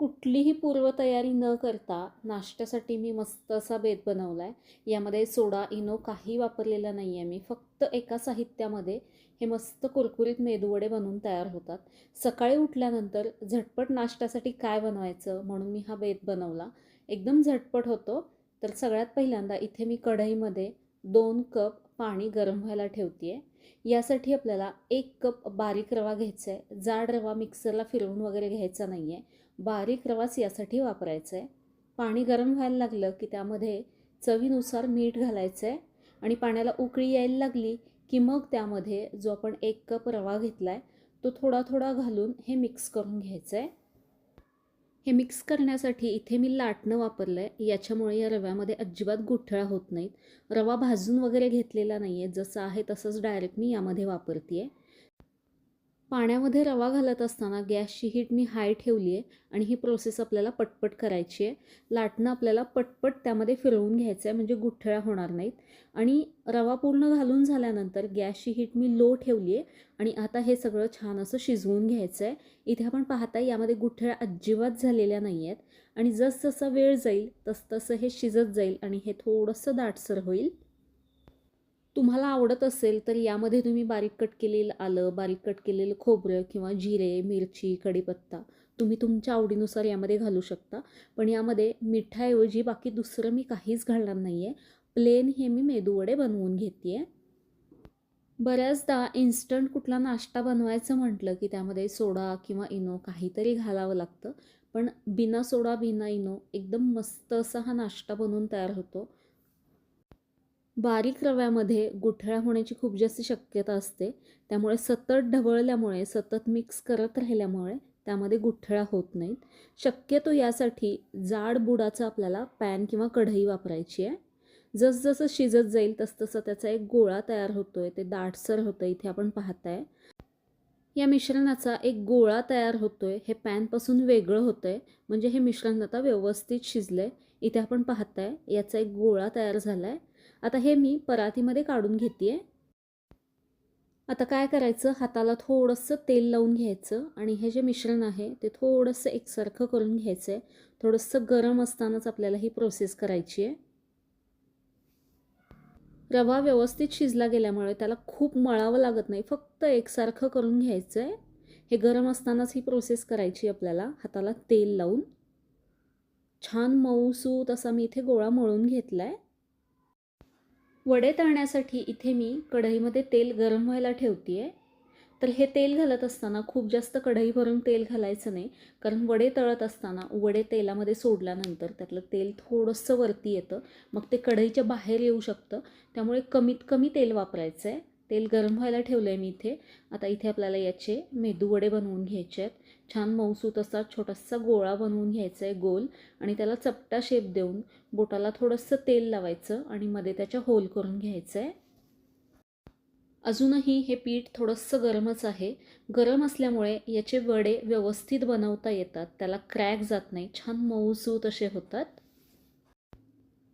कुठलीही पूर्वतयारी न करता नाश्त्यासाठी मी मस्त असा बेत बनवला आहे यामध्ये सोडा इनो काही वापरलेला नाही आहे मी. फक्त एका साहित्यामध्ये हे मस्त कुरकुरीत मेदूवडे बनवून तयार होतात. सकाळी उठल्यानंतर झटपट नाश्त्यासाठी काय बनवायचं म्हणून मी हा बेत बनवला. एकदम झटपट होतो. तर सगळ्यात पहिल्यांदा इथे मी कढईमध्ये दोन कप पाणी गरम व्हायला ठेवते आहे यासाठी आपल्याला एक कप बारीक रवा घ्यायचा आहे जाड रवा मिक्सरला फिरवून वगैरे घ्यायचा नाही आहे बारीक रवाच यासाठी वापरायचं आहे पाणी गरम व्हायला लागलं की त्यामध्ये चवीनुसार मीठ घालायचं आहे आणि पाण्याला उकळी यायला लागली की मग त्यामध्ये जो आपण एक कप रवा घेतला आहे तो थोडा थोडा घालून हे मिक्स करून घ्यायचं आहे हे मिक्स करण्यासाठी इथे मी लाटणं वापरलं आहे याच्यामुळे या रव्यामध्ये अजिबात गुठळा होत नाहीत. रवा भाजून वगैरे घेतलेला नाही आहे जसं आहे तसंच डायरेक्ट मी यामध्ये वापरते आहे पाण्यामध्ये रवा घालत असताना गॅसची हीट मी हाय ठेवली आहे आणि ही प्रोसेस आपल्याला पटपट करायची आहे. लाटणं आपल्याला पटपट त्यामध्ये फिरवून घ्यायचं आहे म्हणजे गुठळ्या होणार नाहीत. आणि रवा पूर्ण घालून झाल्यानंतर गॅसची हीट मी लो ठेवली आहे आणि आता हे सगळं छान असं शिजवून घ्यायचं आहे. इथे आपण पाहताय यामध्ये गुठळ्या अजिबात झालेल्या नाही आहेत. आणि जसजसा वेळ जाईल तसतसं हे शिजत जाईल आणि हे थोडंसं दाटसर होईल. तुम्हाला आवडत असेल तर यामध्ये तुम्ही बारीक कट केलेलं आलं बारीक कट केलेलं खोबरं किंवा जिरे मिरची कढीपत्ता तुम्ही तुमच्या आवडीनुसार यामध्ये घालू शकता. पण यामध्ये मिठाऐवजी बाकी दुसरं मी काहीच घालणार नाही आहे प्लेन हे मी मेदूवडे बनवून घेते आहे बऱ्याचदा इन्स्टंट कुठला नाश्ता बनवायचं म्हटलं की त्यामध्ये सोडा किंवा इनो काहीतरी घालावं लागतं. पण बिना सोडा बिना इनो एकदम मस्त असा हा नाश्ता बनवून तयार होतो. बारीक रव्यामध्ये गुठळ्या होण्याची खूप जास्त शक्यता असते. त्यामुळे सतत ढवळल्यामुळे सतत मिक्स करत राहिल्यामुळे त्यामध्ये गुठळ्या होत नाहीत. शक्यतो यासाठी जाड बुडाचा आपल्याला पॅन किंवा कढई वापरायची आहे. जसजसं शिजत जाईल तसतसं त्याचा एक गोळा तयार होतो आहे ते दाटसर होतं इथे आपण पाहताय. या मिश्रणाचा एक गोळा तयार होतो आहे हे पॅनपासून वेगळं होतं आहे म्हणजे हे मिश्रण आता व्यवस्थित शिजलं आहे इथे आपण पाहताय याचा एक गोळा तयार झाला आहे आता हे मी परातीमध्ये काढून घेते आता काय करायचं? हाताला थोडंसं तेल लावून घ्यायचं आणि हे जे मिश्रण आहे ते थोडंसं एकसारखं करून घ्यायचं आहे थोडंसं गरम असतानाच आपल्याला ही प्रोसेस करायची आहे. रवा व्यवस्थित शिजला गेल्यामुळे त्याला खूप मळावं लागत नाही. फक्त एकसारखं करून घ्यायचं आहे हे गरम असतानाच ही प्रोसेस करायची आपल्याला. हाताला तेल लावून. छान मऊसूत असा मी इथे गोळा मळून घेतला आहे वडे तळण्यासाठी इथे मी कढईमध्ये तेल गरम व्हायला ठेवते आहे तर हे तेल घालत असताना खूप जास्त कढई भरून तेल घालायचं नाही कारण वडे तळत असताना वडे तेलामध्ये सोडल्यानंतर त्यातलं तेल थोडंसं वरती येतं मग ते कढईच्या बाहेर येऊ शकतं. त्यामुळे कमीत कमी तेल वापरायचं आहे तेल गरम व्हायला ठेवलं आहे मी इथे. आता इथे आपल्याला याचे मेदू वडे बनवून घ्यायचे आहेत छान मऊसूत असा छोटासा गोळा बनवून घ्यायचा आहे गोल आणि त्याला चपटा शेप देऊन बोटाला थोडंसं तेल लावायचं आणि मध्ये त्याच्या होल करून घ्यायचं आहे अजूनही हे पीठ थोडंसं गरमच आहे. गरम असल्यामुळे याचे वडे व्यवस्थित बनवता येतात. त्याला क्रॅक जात नाही. छान मऊसूत असे होतात.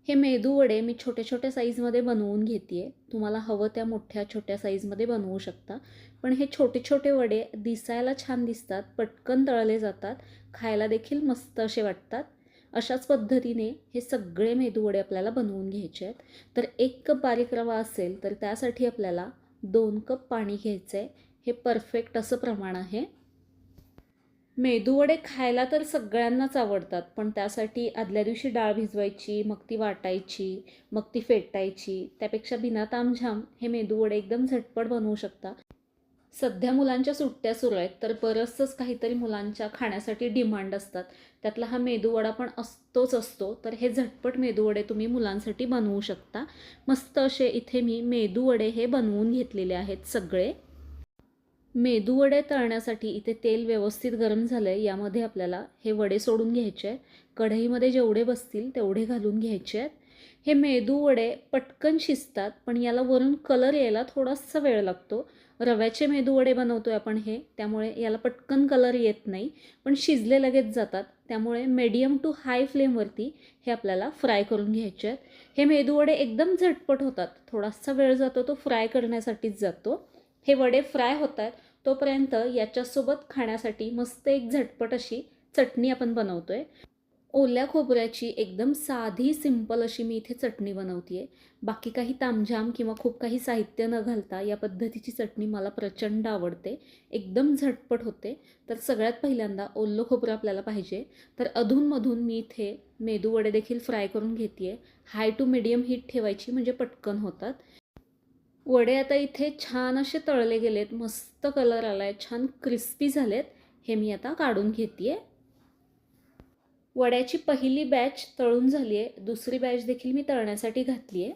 हे मेदू वडे मी छोट्या छोट्या साईजमध्ये बनवून घेते आहे तुम्हाला हवं त्या मोठ्या छोट्या साईजमध्ये बनवू शकता. पण हे छोटे छोटे वडे दिसायला छान दिसतात पटकन तळले जातात खायला देखील मस्त असे वाटतात. अशाच पद्धतीने हे सगळे मेदूवडे आपल्याला बनवून घ्यायचे आहेत. तर एक कप बारीक रवा असेल तर त्यासाठी आपल्याला दोन कप पाणी घ्यायचं आहे हे परफेक्ट असं प्रमाण आहे. मेदूवडे खायला तर सगळ्यांनाच आवडतात पण त्यासाठी आदल्या दिवशी डाळ भिजवायची मग ती वाटायची मग ती फेटायची त्यापेक्षा बिना तामझाम हे मेदूवडे एकदम झटपट बनवू शकता. सध्या मुलांच्या सुट्ट्या सुरू आहेत तर बरंचसंच काहीतरी मुलांच्या खाण्यासाठी डिमांड असतात. त्यातला हा मेदूवडा पण असतोच असतो तर हे झटपट मेदूवडे तुम्ही मुलांसाठी बनवू शकता. मस्त असे इथे मी मेदूवडे हे बनवून घेतलेले आहेत सगळे. मेदूवडे तळण्यासाठी इथे तेल व्यवस्थित गरम झालं आहे यामध्ये आपल्याला हे वडे सोडून घ्यायचे आहेत. कढईमध्ये जेवढे बसतील तेवढे घालून घ्यायचे आहेत. हे मेदूवडे पटकन शिजतात पण याला वरून कलर यायला थोडासा वेळ लागतो. रव्याचे मेदूवडे बनवतो आहे आपण हे त्यामुळे याला पटकन कलर येत नाही पण शिजले लगेच जातात. त्यामुळे मीडियम टू हाय फ्लेमवरती हे आपल्याला फ्राय करून घ्यायचे आहेत. हे मेदूवडे एकदम झटपट होतात. थोडासा वेळ जातो तो फ्राय करण्यासाठीच जातो. हे वडे फ्राय होतात तोपर्यंत याच्यासोबत खाण्यासाठी मस्त एक झटपट अशी चटणी आपण बनवतोय. ओल्या खोबऱ्याची एकदम साधी सिंपल अशी मी इथे चटणी बनवते आहे बाकी काही तामझाम किंवा खूप काही साहित्य न घालता या पद्धतीची चटणी मला प्रचंड आवडते. एकदम झटपट होते. तर सगळ्यात पहिल्यांदा ओलं खोबरं आपल्याला पाहिजे. तर अधूनमधून मी इथे मेदू वडे देखील फ्राय करून घेते आहे हाय टू मिडियम हीट ठेवायची म्हणजे पटकन होतात. वडे आता इथे छान असे तळले गेलेत मस्त कलर आला आहे छान क्रिस्पी झालेत. हे मी आता काढून घेते आहे वड्याची पहिली बॅच तळून झाली आहे दुसरी बॅच देखील मी तळण्यासाठी घातली आहे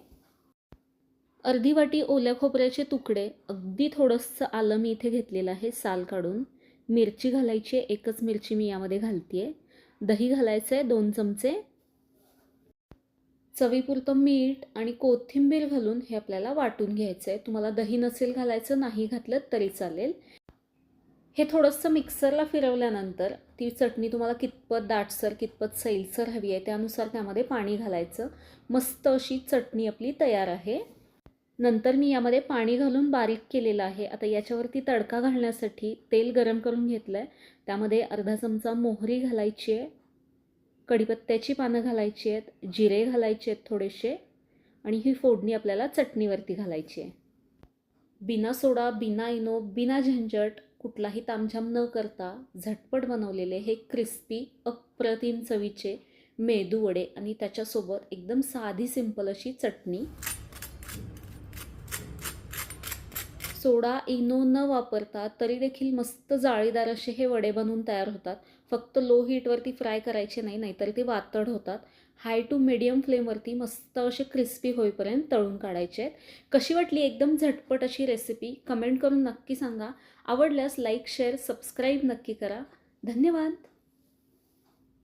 अर्धी वाटी ओल्या खोबऱ्याचे तुकडे. अगदी थोडंसं आलं मी इथे घेतलेलं आहे साल काढून. मिरची घालायची आहे एकच मिरची मी यामध्ये घालते आहे दही घालायचं आहे दोन चमचे. चवीपुरतं मीठ आणि कोथिंबीर घालून हे आपल्याला वाटून घ्यायचं आहे तुम्हाला दही नसेल घालायचं नाही घातलं तरी चालेल. हे थोडंसं मिक्सरला फिरवल्यानंतर ती चटणी तुम्हाला कितपत दाटसर कितपत सैलसर हवी आहे त्यानुसार त्यामध्ये पाणी घालायचं. मस्त अशी चटणी आपली तयार आहे. नंतर मी यामध्ये पाणी घालून बारीक केलेलं आहे. आता याच्यावरती तडका घालण्यासाठी तेल गरम करून घेतलं आहे त्यामध्ये अर्धा चमचा मोहरी घालायची आहे. कढीपत्त्याची पानं घालायची आहेत जिरे घालायचे आहेत थोडेसे आणि ही फोडणी आपल्याला चटणीवरती घालायची आहे. बिना सोडा बिना इनो बिना झंझट कुठलाही तामझाम न करता झटपट बनवलेले हे क्रिस्पी अप्रतिम चवीचे मेदू वडे आणि त्याच्यासोबत एकदम साधी सिंपल अशी चटणी. सोडा इनो न वापरता तरी देखील मस्त जाळीदार असे हे वडे बनवून तयार होतात. फक्त लो हीटवरती फ्राय करायचे नाही नाहीतर ते वातड होतात. हाय टू मिडियम फ्लेमवरती मस्त असे क्रिस्पी होईपर्यंत तळून काढायचे आहेत. कशी वाटली एकदम झटपट अशी रेसिपी कमेंट करून नक्की सांगा. आवडल्यास लाईक शेअर सबस्क्राईब नक्की करा. धन्यवाद!